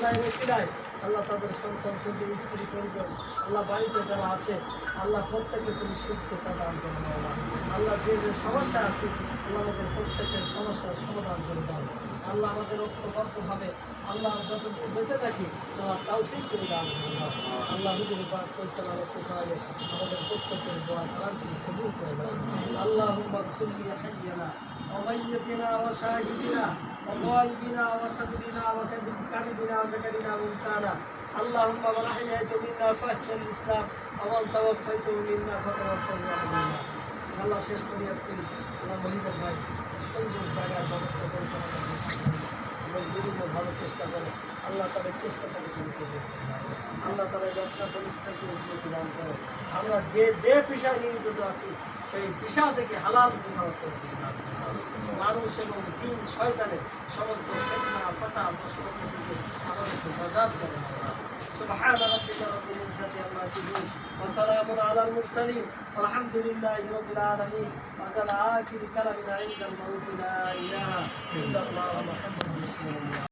আল্লাহ রসিলায় আল্লাহ তাদের সন্তান সন্তান স্ত্রী, পরিজন, আল্লাহ বাড়িতে যারা আছে, আল্লাহ প্রত্যেককে তুমি সুস্থতা দান করে দাও আল্লাহ যে যে সমস্যা আছে, আল্লাহ আমাদের প্রত্যেকের সমস্যার সমাধান করে দাও। আল্লাহ আমাদের ঐক্যবদ্ধভাবে আল্লাহ যতটুকু বেঁচে থাকি, সবার তাওফিক করে দান করে দাও। আল্লাহ হুজুর পাক সাল্লাম কোথায় আমাদের প্রত্যেকের দোয়া তারা তুমি কবুল করে দাও। আল্লাহ খুলিয়ে হাইয়ানা অবাইয়াতিনা অসাহিদিনা অবাইবিনা অসাহিদিনা আমাকে وكبدنا وزكرنا وانسانا اللهم من احييت منا فاحيا الاسلام ومن توفيته منا فتوفه علينا আল্লাহ শেষ করি আপনি আল্লাহ মহিদের ভাই সুন্দর জায়গার ব্যবস্থা করেছে আমাদের দেশে। এবং বিভিন্ন ভালো চেষ্টা করে আল্লাহ তাদের চেষ্টাটাকে তুমি করবে আল্লাহ তাদের ব্যবসা প্রতিষ্ঠানকে উন্নতি দান করে আমরা যে যে পেশায় নিয়োজিত আছি সেই পেশা থেকে হালাল জীবন করে দিন। মানুষ এবং জিন শয়তানের সমস্ত ফেতনা ফাসাদ ও سبحان ربك رب العزة عما يصفون وسلام على المرسلين والحمد لله رب العالمين. وجل آخر كلام عند الموت لا إله إلا الله محمد رسول الله.